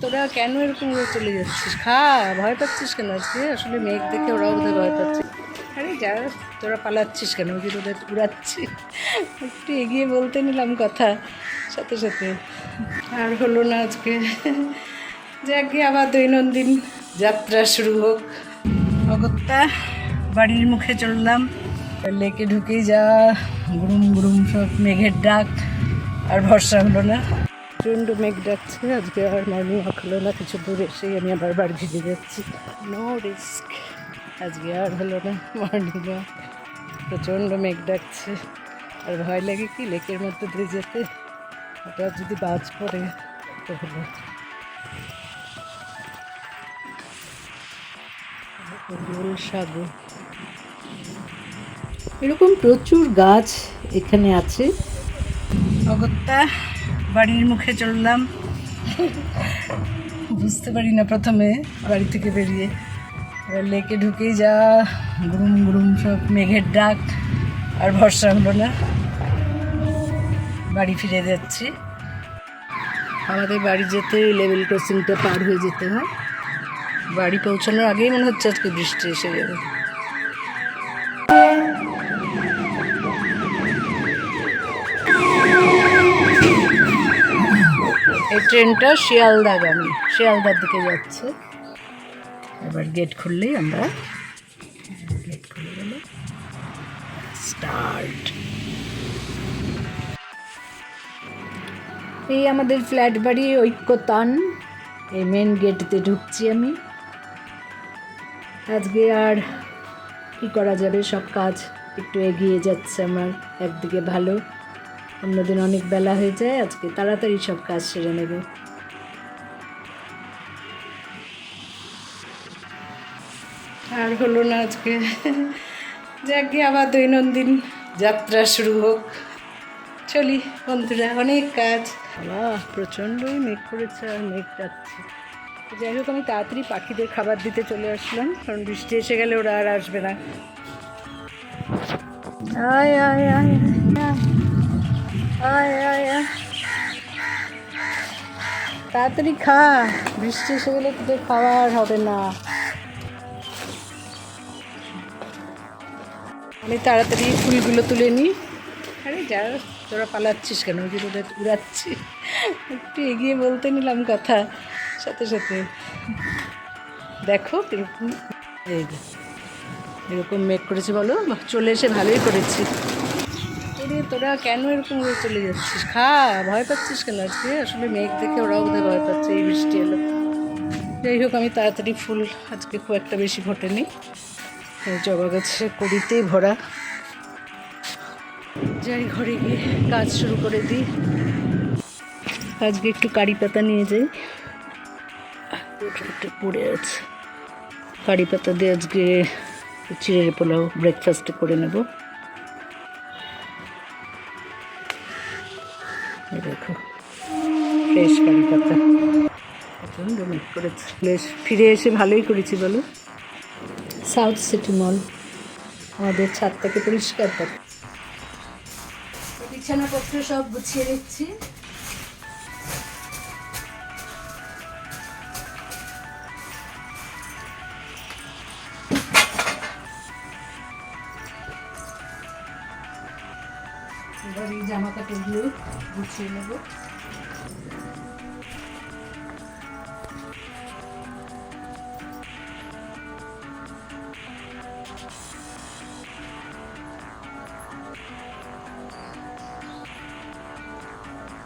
তোরা কেন এরকম করে চলে যাচ্ছিস? খা, ভয় পাচ্ছিস কেন আজকে? আসলে মেঘ দেখে ওরাও বোধহয় ভয় পাচ্ছে। আরে যা, তোরা পালাচ্ছিস কেন? যে তোদের উড়াচ্ছি। একটু এগিয়ে বলতে নিলাম কথা সাথে সাথে। আর হলো না আজকে। যাকে আবার দৈনন্দিন যাত্রা শুরু হোক। অগত্যা, বাড়ির মুখে চললাম। লেকে ঢুকেই যা গুরুম গুরুম সব মেঘের ডাক। আর ভরসা হলো না। প্রচণ্ড মেঘ ডাকছে। আজকে আর মর্নিং ওয়াক হলো না, কিছু দূর এসেই আমি আবার বাড়ি ভিজে যাচ্ছি। নো রিস্ক আজকে আর হলো না মর্নিং ওয়াক প্রচণ্ড মেঘ ডাকছে। আর ভয় লাগে কি, লেকের মধ্যে দিয়ে যেতে? হঠাৎ যদি বাজ পড়ে, তো হলো। সাগর। এরকম প্রচুর গাছ এখানে আছে। অগত্যা। বাড়ির মুখে চললাম। বুঝতে পারি না প্রথমে বাড়ি থেকে বেরিয়ে। এবার লেকে ঢুকেই যা, গুরুম গুরুম সব মেঘের ডাক আর ভরসা হলো না। বাড়ি ফিরে যাচ্ছি। আমাদের বাড়ি যেতে লেভেল ক্রসিংটা পার হয়ে যেতে হয়। বাড়ি পৌঁছানোর আগেই মনে হচ্ছে আজকে বৃষ্টি এসে যাবে। এই ট্রেনটা শিয়ালদাগামী শিয়ালদার দিকে যাচ্ছে। এবার গেট খুললেই আমরা গেট খুলে স্টার্ট এই আমাদের ফ্ল্যাট বাড়ি ঐক্যতান, এই মেন গেটতে ঢুকছি আমি। আজকে আর কি করা যাবে? সব কাজ একটু এগিয়ে যাচ্ছে আমার, একদিকে ভালো। অন্যদিন অনেক বেলা হয়ে যায়, আজকে তাড়াতাড়ি সব কাজ সেরে নেব। আর হলো না আজকে। যাকে আবার দৈনন্দিন যাত্রা শুরু হোক। চলি বন্ধুরা, অনেক কাজ। বাবা প্রচণ্ডই মেঘ করেছে আর মেঘ যাচ্ছে। যাই হোক, আমি তাড়াতাড়ি পাখিদের খাবার দিতে চলে আসলাম, কারণ বৃষ্টি এসে গেলে ওরা আর আসবে না। আয় আয় আয় আয়। আয় আয় তাড়াতাড়ি খা। বৃষ্টি এসে গেলে তোদের খাওয়া আর হবে না। আমি তাড়াতাড়ি ফুলগুলো তুলে নিই আরে যা, তোরা পালাচ্ছিস কেন? ওই তোদের উড়াচ্ছি। একটু এগিয়ে বলতে নিলাম কথা। সাথে সাথে। দেখো কীরকম এরকম মেক করেছি বলো? চলে এসে ভালোই করেছি। আরে তোরা কেন এরকম করে চলে যাচ্ছিস? খা, ভয় পাচ্ছিস কেন আজকে? আসলে মেঘ দেখে ওরাও বোধহয় ভয় পাচ্ছে, এই বৃষ্টি এলো। যাই হোক, আমি তাড়াতাড়ি ফুল আজকে খুব একটা বেশি ফোটেনি। জবা গাছে কড়িতেই ভরা। যাই ঘরে গিয়ে কাজ শুরু করে দিই। আজকে একটু কারি পাতা নিয়ে যাই। পড়ে আছে। কারি পাতা দিয়ে আজকে চিড়ের পোলাও ব্রেকফাস্ট করে নেব। ফ্রেশ কারি পাতা প্রচণ্ড মেঘ করেছে। বেশ ফিরে এসে ভালোই করেছি বলো। South City Mall. আমাদের ছাদটাকে পরিষ্কার করে। বিছানাপত্র সব গুছিয়ে নিচ্ছি। এবার এই জামা কাপড়গুলো গুছিয়ে নেব।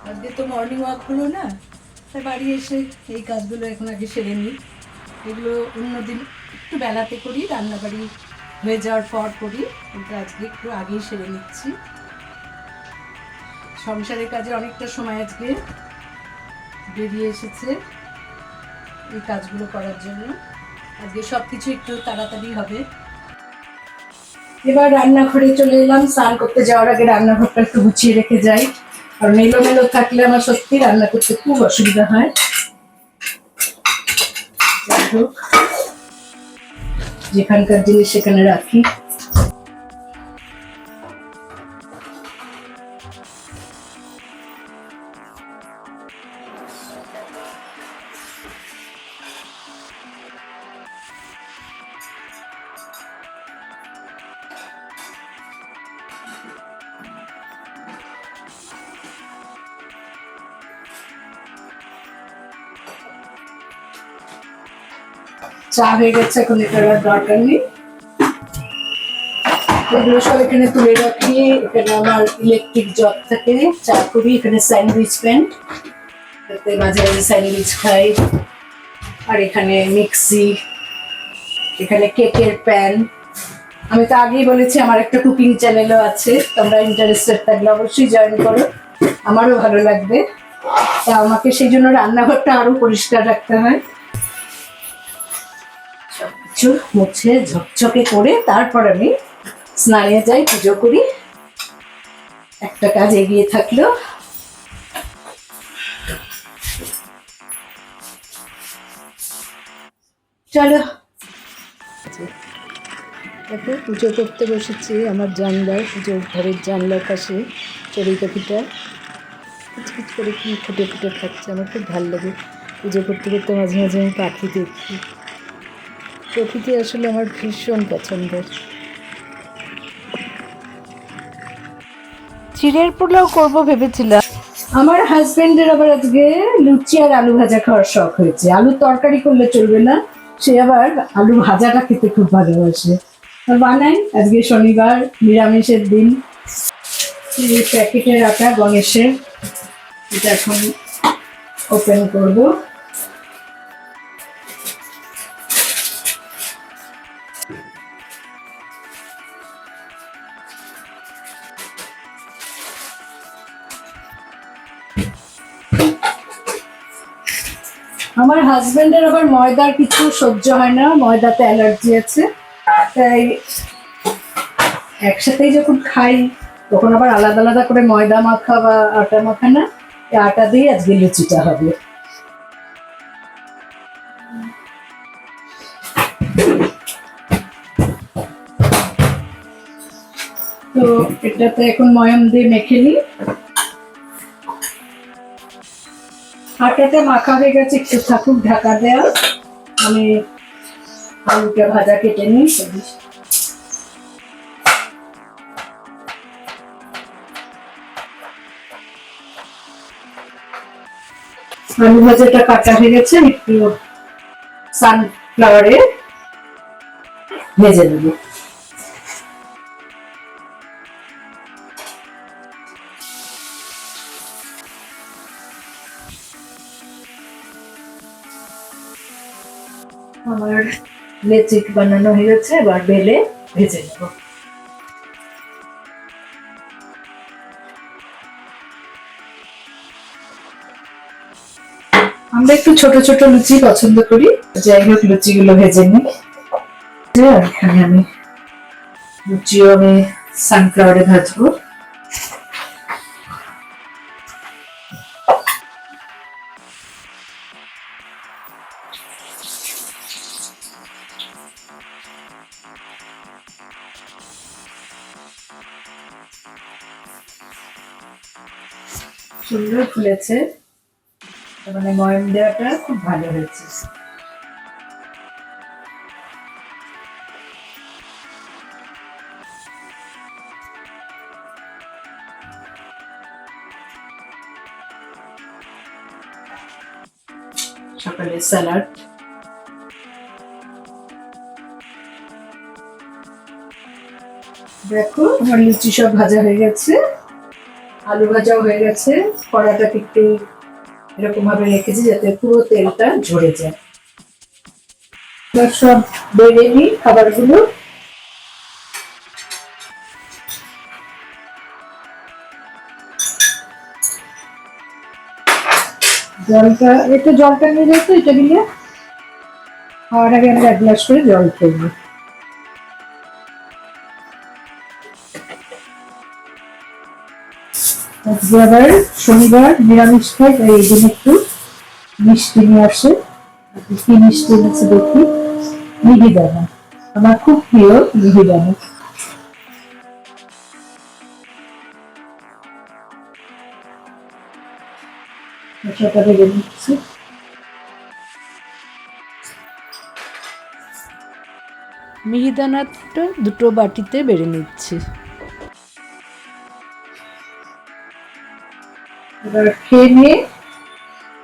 আজকে তো মর্নিং ওয়াক হলো না, তাই বাড়ি এসে এই কাজগুলো এখন আগে সেরে নিই। এগুলো অন্যদিন একটু বেলাতে করি, রান্নাবাড়ি হয়ে যাওয়ার পর করি, কিন্তু আজকে একটু আগেই সেরে নিচ্ছি। সংসারের কাজে অনেকটা সময় আজকে বেরিয়ে এসেছে এই কাজগুলো করার জন্য। আজকে সব কিছু একটু তাড়াতাড়ি হবে। এবার রান্নাঘরে চলে এলাম, স্নান করতে যাওয়ার আগে রান্নাঘরটা একটু গুছিয়ে রেখে যাই। কারণ এলোমেলো থাকলে আমার সত্যি রান্না করতে খুব অসুবিধা হয়। যেখানকার জিনিস সেখানে রাখি। চা হয়ে গেছে, এখন এটা আর দরকার নেই। এগুলো সব এখানে তুলে রাখি। এখানে আমার ইলেকট্রিক জগ থাকে। চা করি, এখানে স্যান্ডউইচ প্যান্ট মাঝে মাঝে স্যান্ডউইচ খাই। আর এখানে মিক্সি এখানে কেকের প্যান আমি তো আগেই বলেছি, আমার একটা কুকিং চ্যানেলও আছে। তোমরা ইন্টারেস্টেড থাকলে অবশ্যই জয়েন করো। আমারও ভালো লাগবে। তা আমাকে সেই জন্য রান্নাঘরটা আরও পরিষ্কার রাখতে হয়। সবকিছু মুছে ঝকঝকে করে তারপর আমি স্নানে যাই, পুজো করি। একটা কাজ এগিয়ে থাকল। চলো। দেখো, পুজো করতে বসেছি আমার জানলায় পুজোর ঘরের জানলার পাশে চড়ুই পাখিটা কিচকিচ করে কি ফুটে ফুটে খাচ্ছে, আমার খুব ভালো লাগে। পুজো করতে করতে মাঝে মাঝে আমি পাখি দেখি। প্রকৃতি আসলে আমার ভীষণ পছন্দের। চিড়ের পোলাও করব ভেবেছিলাম। আমার হাজবেন্ডের আবার আজকে লুচি আর আলু ভাজা খাওয়ার শখ হয়েছে। আলু তরকারি করলে চলবে না সে আবার আলু ভাজাটা খেতে খুব ভালোবাসে। আর বানাই আজকে শনিবার নিরামিষের দিন। এই প্যাকেটের আটা গণেশের এটা এখন ওপেন করব। আমার হাজবেন্ডের আবার ময়দার কিছু সহ্য হয় না, ময়দাতে অ্যালার্জি আছে। তাই একসাথেই যখন খাই, তখন আবার আলাদা আলাদা করে ময়দা মাখা বা আটা মাখা না আটা দিয়ে আজকে লুচিটা হবে। তো এটাতে এখন ময়ম দিয়ে মেখে নিই। আটাটা মাখা হয়ে গেছে, একটু থাকুক ঢাকা দেওয়া আমি আলুটা ভাজা কেটে নিই। আলু ভাজাটা কাটা হয়ে গেছে, একটু সানফ্লাওয়ারে ভেজে নেব। লেচিক বানানো হয়ে গেছে, এবার বেলে ভেজে নেব। আমরা একটু ছোট ছোট লুচি পছন্দ করি, যাই হোক, লুচিগুলো ভেজে নিই। এখানে আমি লুচিও আমি সানফ্লাওয়ারে ভাজবো। ফুলেছে মানে ময়ম দেওয়াটা খুব ভালো হয়েছে। সকালে স্যালাড দেখো, আমার লুচি সব ভাজা হয়ে গেছে। আলু ভাজাও হয়ে গেছে। কড়াটাকে একটু এরকম ভাবে রেখেছি যাতে পুরো তেলটা ঝরে যায়। সব বেড়ে নিই খাবারগুলো। জলটা, একটু জলটা নিয়ে যাই তো এটা নিয়ে খাওয়ার আগে আমরা এক গ্লাস করে জল খেয়ে আজকে শনিবার, নিরামিষ খাই তাই এই জন্য একটু মিষ্টি নিয়ে আসে। কি মিষ্টি এনেছে দেখি? মিহিদানা আমার খুব প্রিয় মিহিদানা মশলাটা ভেজে মিহিদানাটা দুটো বাটিতে বেড়ে নিচ্ছি। এবার খেয়ে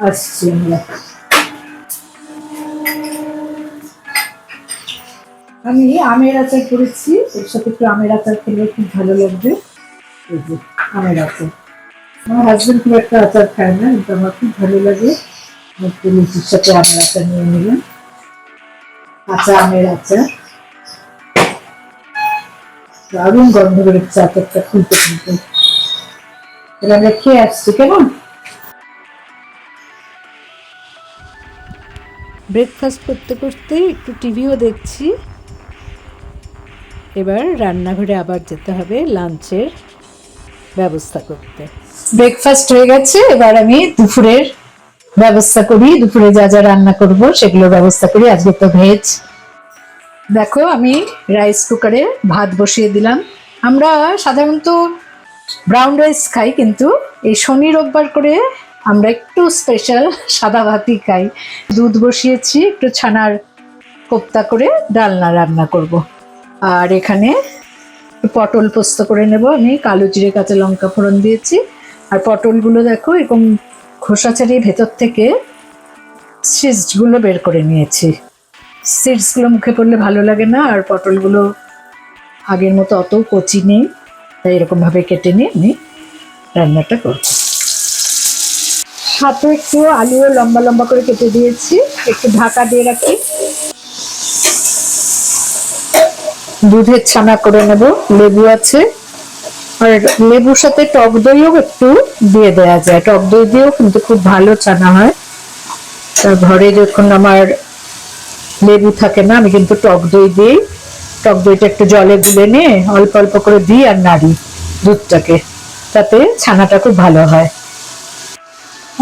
আসছি আমরা। আমি আমের আচার করেছি, এর সাথে একটু আমের আচার খেলে খুব ভালো লাগবে। এই যে আমের আচার। আমার হাজবেন্ড খুব একটা আচার খায় না, কিন্তু আমার খুব ভালো লাগে। একটু লুচির সাথে আমের আচার নিয়ে নিলাম। কাঁচা আমের আচার। দারুণ গন্ধ বেরোচ্ছে আচারটা খুলতে খুলতে এবার আমরা খেয়ে আসছি কেমন ব্রেকফাস্ট করতে করতে একটু টিভিও দেখছি। এবার রান্নাঘরে আবার যেতে হবে লাঞ্চের ব্যবস্থা করতে। ব্রেকফাস্ট হয়ে গেছে এবার আমি দুপুরের ব্যবস্থা করি। দুপুরে যা যা রান্না করব সেগুলো ব্যবস্থা করি। আজকে তো ভেজ দেখো আমি রাইস কুকারে ভাত বসিয়ে দিলাম। আমরা সাধারণত ব্রাউন রাইস খাই, কিন্তু এই শনি রোববার করে আমরা একটু স্পেশাল সাদা ভাতই খাই। দুধ বসিয়েছি, একটু ছানার কোপ্তা করে ডালনা রান্না করব। আর এখানে পটল পোস্ত করে নেব আমি, কালো জিরে, কাঁচা লঙ্কা ফোড়ন দিয়েছি। আর পটলগুলো দেখো, এরকম খোসা ছাড়িয়ে ভেতর থেকে সিডসগুলো বের করে নিয়েছি। সিডসগুলো মুখে পড়লে ভালো লাগে না, আর পটলগুলো আগের মতো অত কচি নেই। তাই এরকমভাবে কেটে নিয়ে আমি রান্নাটা করছি। সাথে একটু আলুও লম্বা লম্বা করে কেটে দিয়েছি। একটু ঢাকা দিয়ে রাখি। দুধের ছানা করে নেব। লেবু আছে। আর লেবুর সাথে টক দইও একটু দিয়ে দেওয়া যায়। টক দই দিয়েও কিন্তু খুব ভালো ছানা হয়। ঘরে যখন আমার লেবু থাকে না, আমি কিন্তু টক দই দিই। টক দইটা একটু জলে গুলে নিয়ে অল্প অল্প করে দিই আর নাড়ি দুধটাকে, তাতে ছানাটা খুব ভালো হয়।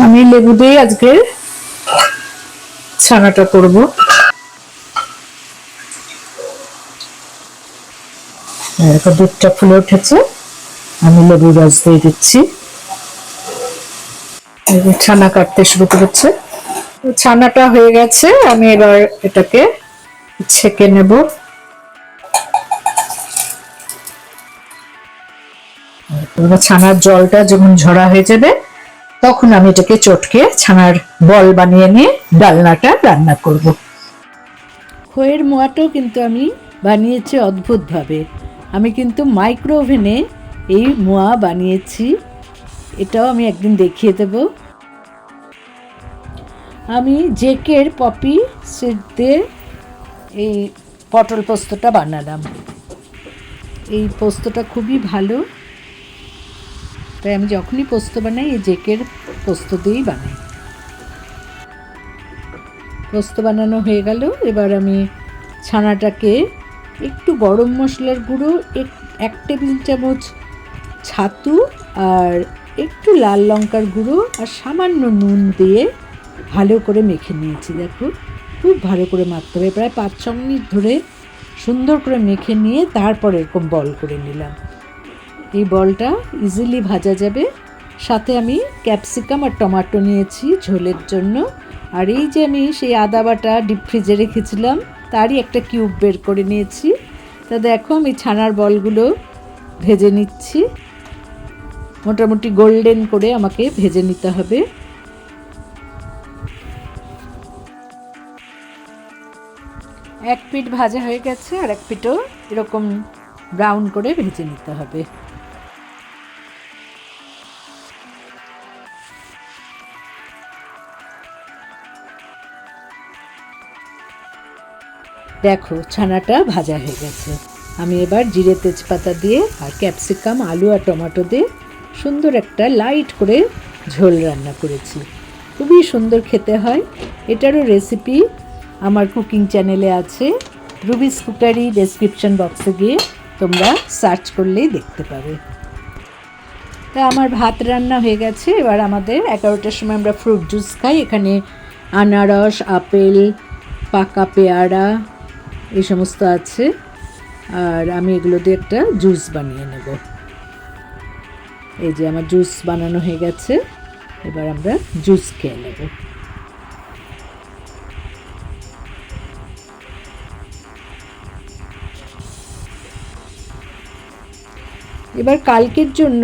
আমি লেবু দিয়ে আজকে ছানাটা করব। দুধটা ফুলে উঠেছে। আমি লেবু রস দিয়ে দিচ্ছি। ছানা কাটতে শুরু করেছে। ছানাটা হয়ে গেছে, আমি এবার এটাকে ছেঁকে নেব। ছানার জলটা যখন ঝরা হয়ে যাবে, তখন আমি এটাকে চটকে ছানার বল বানিয়ে নিয়ে ডালনাটা রান্না করব। খইয়ের মোয়াটাও কিন্তু আমি বানিয়েছি অদ্ভুতভাবে। আমি কিন্তু মাইক্রো ওভেনে এই মোয়া বানিয়েছি। এটাও আমি একদিন দেখিয়ে দেব। আমি জেকের পপি সিড দিয়ে এই পটল পোস্তটা বানালাম। এই পোস্তটা খুবই ভালো। তাই আমি যখনই পোস্ত বানাই, এই জেকের পোস্ত দিয়েই বানাই। পোস্ত বানানো হয়ে গেল। এবার আমি ছানাটাকে একটু গরম মশলার গুঁড়ো, এক- টেবিল চামচ ছাতু আর একটু লাল লঙ্কার গুঁড়ো আর সামান্য নুন দিয়ে ভালো করে মেখে নিয়েছি। দেখো, খুব ভালো করে মাখতে হবে। প্রায় পাঁচ, ছ মিনিট ধরে সুন্দর করে মেখে নিয়ে তারপর এরকম বল করে নিলাম। এই বলটা ইজিলি ভাজা যাবে। সাথে আমি ক্যাপসিকাম আর টমাটো নিয়েছি ঝোলের জন্য। আর এই যে আমি সেই আদা বাটা ডিপ ফ্রিজে রেখেছিলাম, তারই একটা কিউব বের করে নিয়েছি। তা দেখো আমি ছানার বলগুলো ভেজে নিচ্ছি। মোটামুটি গোল্ডেন করে আমাকে ভেজে নিতে হবে। এক পিঠ ভাজা হয়ে গেছে আর এক পিঠও এরকম ব্রাউন করে ভেজে নিতে হবে। দেখো, ছানাটা ভাজা হয়ে গেছে। আমি এবার জিরে তেজপাতা দিয়ে আর ক্যাপসিকাম, আলু আর টমেটো দিয়ে সুন্দর একটা লাইট করে ঝোল রান্না করেছি। খুবই সুন্দর খেতে হয়। এটারও রেসিপি আমার কুকিং চ্যানেলে আছে। রুবিস কুকারি ডেসক্রিপশন বক্সে গিয়ে তোমরা সার্চ করলেই দেখতে পাবে। তা আমার ভাত রান্না হয়ে গেছে। এবার আমাদের এগারোটার সময় আমরা ফ্রুট জুস খাই। এখানে আনারস, আপেল, পাকা পেয়ারা এই সমস্ত আছে। আর আমি এগুলো দিয়ে একটা জুস বানিয়ে নেব। এই যে আমার জুস বানানো হয়ে গেছে। এবার আমরা জুস খেয়ে নেব। এবার কালকের জন্য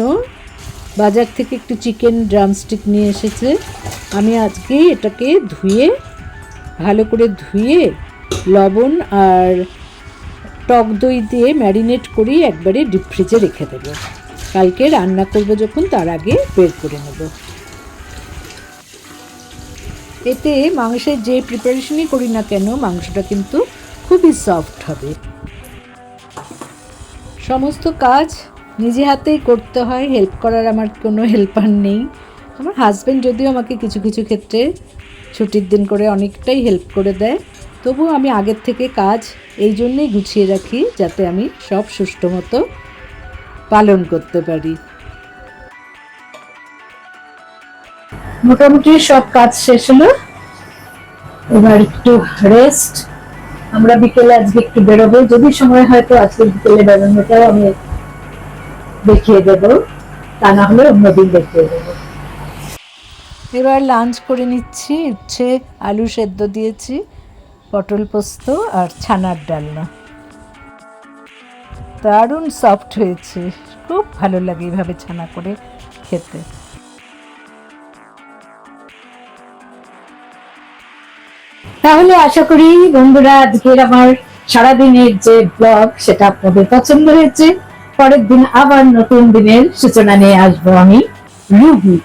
বাজার থেকে একটু চিকেন ড্রামস্টিক নিয়ে এসেছে। আমি আজকে এটাকে ধুয়ে, ভালো করে ধুয়ে লবণ আর টক দই দিয়ে ম্যারিনেট করেই একবারে ডিপ ফ্রিজে রেখে দেবো। কালকে রান্না করব যখন, তার আগে বের করে নেব। এতে মাংসের যে প্রিপারেশনই করি না কেন, মাংসটা কিন্তু খুবই সফট হবে। সমস্ত কাজ নিজে হাতেই করতে হয় হেল্প করার আমার কোনো হেল্পার নেই। আমার হাজব্যান্ড যদিও আমাকে কিছু কিছু ক্ষেত্রে ছুটির দিন করে অনেকটাই হেল্প করে দেয়। তবুও আমি আগের থেকে কাজ এই জন্যেই গুছিয়ে রাখি যাতে আমি সব সুষ্ঠু মতো পালন করতে পারি। মোটামুটি সব কাজ শেষ হলো। এবার একটু রেস্ট আমরা বিকেলে আজকে একটু বেরোবো। যদি সময় হয় তো আজকে বিকেলে বেরোনোটাও আমি দেখিয়ে দেবো। তা না হলে অন্যদিন দেখিয়ে দেবো। এবার লাঞ্চ করে নিচ্ছি। উচ্ছে আলু সেদ্ধ দিয়েছি। পটল পোস্ত আর ছানার ডালনা। দারুণ সফট হয়েছে। খুব ভালো লাগে এইভাবে ছানা করে খেতে। তাহলে আশা করি বন্ধুরা, আজকের আমার সারাদিনের যে ব্লগ সেটা আপনাদের পছন্দ হয়েছে। পরের দিন আবার নতুন দিনের সূচনা নিয়ে আসব আমি, রুবি।